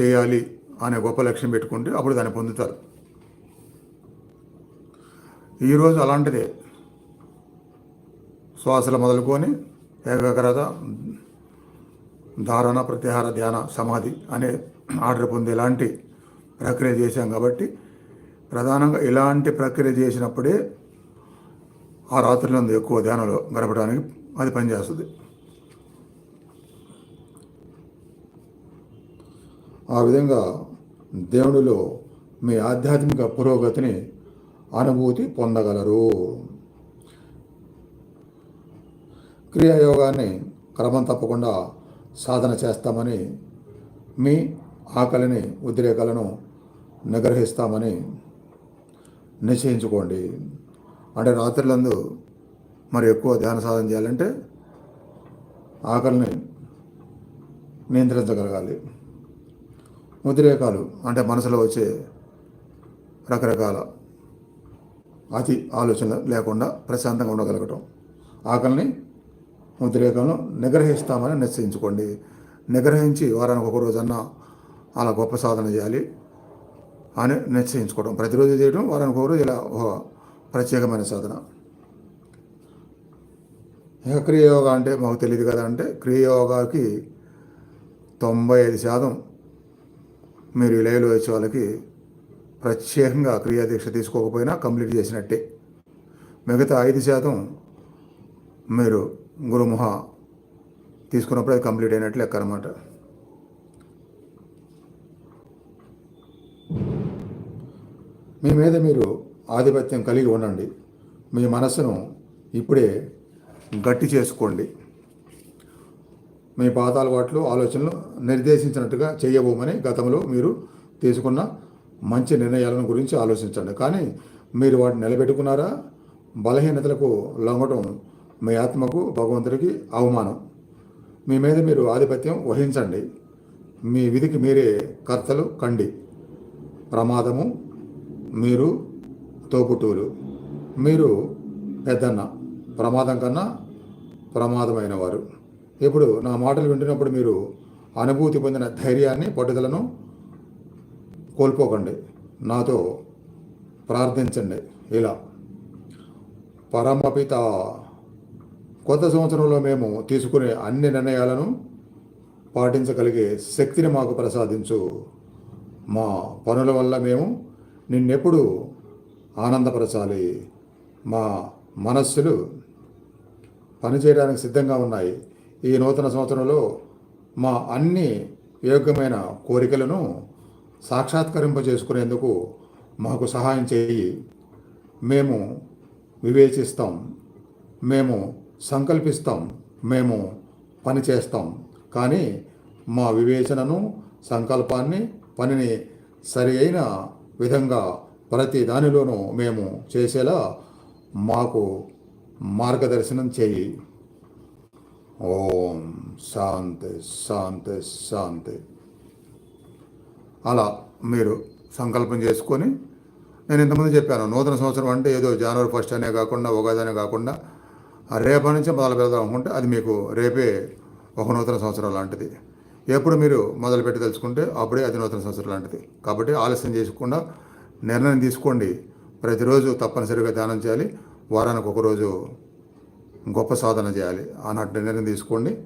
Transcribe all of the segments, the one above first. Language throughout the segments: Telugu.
చేయాలి అనే గొప్ప లక్ష్యం పెట్టుకుంటే అప్పుడు దాన్ని పొందుతారు. ఈరోజు అలాంటిదే. శ్వాసలు మొదలుకొని ఏకాగ్రత ధారణ ప్రత్యాహార ధ్యాన సమాధి అనే ఆర్డర్ పొందేలాంటి ప్రక్రియ చేశాం కాబట్టి ప్రధానంగా ఇలాంటి ప్రక్రియ చేసినప్పుడే ఆ రాత్రులందు ఎక్కువ ధ్యానంలో గడపడానికి అది పనిచేస్తుంది. ఆ విధంగా దేవుడిలో మీ ఆధ్యాత్మిక పురోగతిని అనుభూతి పొందగలరు. క్రియాయోగాన్ని క్రమం తప్పకుండా సాధన చేస్తామని మీ ఆకలిని ఉద్రేకాలను నిగ్రహిస్తామని నిశ్చయించుకోండి. అంటే రాత్రులందు మరి ఎక్కువ ధ్యాన సాధన చేయాలంటే ఆకలిని నియంత్రించగలగాలి. ఉద్రేకాలు అంటే మనసులో వచ్చే రకరకాల అతి ఆలోచన లేకుండా ప్రశాంతంగా ఉండగలగటం. ఆకలిని ఉద్రేకాలను నిగ్రహిస్తామని నిశ్చయించుకోండి. నిగ్రహించి వారానికి ఒక రోజన్నా అలా గొప్ప సాధన చేయాలి అని నిశ్చయించుకోవడం. ప్రతిరోజు చేయడం వారానికి ఒకరోజు ఇలా ఒక ప్రత్యేకమైన సాధన. ఇక క్రియయోగా అంటే మాకు తెలియదు కదా అంటే క్రియయోగాకి తొంభై ఐదు శాతం మీరు ఇలయలో వచ్చే వాళ్ళకి ప్రత్యేకంగా క్రియాదీక్ష తీసుకోకపోయినా కంప్లీట్ చేసినట్టే. మిగతా ఐదు శాతం మీరు గురుముహ తీసుకున్నప్పుడు అది కంప్లీట్ అయినట్లు లెక్క అనమాట మీ మీద మీరు ఆధిపత్యం కలిగి ఉండండి. మీ మనసును ఇప్పుడే గట్టి చేసుకోండి. మీ పాత అలవాట్లు ఆలోచనలు నిర్దేశించినట్టుగా చేయబోమని గతంలో మీరు తీసుకున్న మంచి నిర్ణయాలను గురించి ఆలోచించండి. కానీ మీరు వాటిని నిలబెట్టుకున్నారా? బలహీనతలకు లొంగటం మీ ఆత్మకు భగవంతుడికి అవమానం. మీ మీద మీరు ఆధిపత్యం వహించండి. మీ విధికి మీరే కర్తలు కండి. ప్రమాదము మీరు తోపుటూరు మీరు పెద్దన్న ప్రమాదం కన్నా ప్రమాదమైన వారు ఇప్పుడు నా మాటలు వింటున్నప్పుడు మీరు అనుభూతి పొందిన ధైర్యాన్ని పట్టుదలను కోల్పోకండి. నాతో ప్రార్థించండి. ఇలా. పరమపిత కొత్త సంవత్సరంలో మేము తీసుకునే అన్ని నిర్ణయాలను పాటించగలిగే శక్తిని మాకు ప్రసాదించు మా పనుల వల్ల మేము నిన్నెప్పుడు ఆనందపరచాలి. మా మనస్సులు పనిచేయడానికి సిద్ధంగా ఉన్నాయి. ఈ నూతన సంవత్సరంలో మా అన్ని యోగ్యమైన కోరికలను సాక్షాత్కరింపజేసుకునేందుకు మాకు సహాయం చేయి. మేము వివేచిస్తాం. మేము సంకల్పిస్తాం. మేము పని చేస్తాం. కానీ మా వివేచనను సంకల్పాన్ని పనిని సరి అయిన విధంగా ప్రతి దానిలోనూ మేము చేసేలా మాకు మార్గదర్శనం చేయి. ఓం శాంతి శాంతి శాంతి. అలా మీరు సంకల్పం చేసుకొని నేను ఇంతమంది చెప్పాను నూతన సంవత్సరం అంటే ఏదో జనవరి ఫస్ట్ అనే కాకుండా ఉగాది అనే కాకుండా రేపటి నుంచి మొదలు పెడదాం అనుకుంటే అది మీకు రేపే ఒక నూతన సంవత్సరం లాంటిది. ఎప్పుడు మీరు మొదలుపెట్టి తెలుసుకుంటే అప్పుడే అది నూతన సంవత్సరం లాంటిది. కాబట్టి ఆలస్యం చేయకుండా నిర్ణయం తీసుకోండి. ప్రతిరోజు తప్పనిసరిగా ధ్యానం చేయాలి. వారానికి ఒకరోజు గొప్ప సాధన చేయాలి. అన్నట్టు నిర్ణయం తీసుకోండి.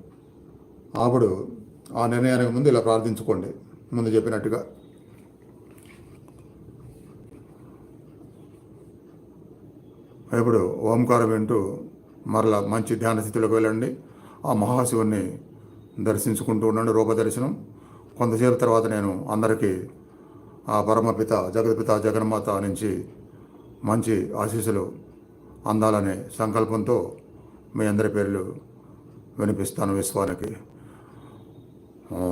అప్పుడు ఆ నిర్ణయానికి ముందు ఇలా ప్రార్థించుకోండి. ముందు చెప్పినట్టుగా. ఇప్పుడు ఓంకారం వింటూ మరలా మంచి ధ్యాన స్థితిలోకి వెళ్ళండి. ఆ మహాశివుణ్ణి దర్శించుకుంటూ ఉండండి రూపదర్శనం. కొంతసేపు తర్వాత నేను అందరికీ ఆ పరమపిత జగత్పిత జగన్మాత నుంచి మంచి ఆశీస్సులు అందాలనే సంకల్పంతో మీ అందరి పేర్లు వినిపిస్తాను విశ్వానికి. ఓ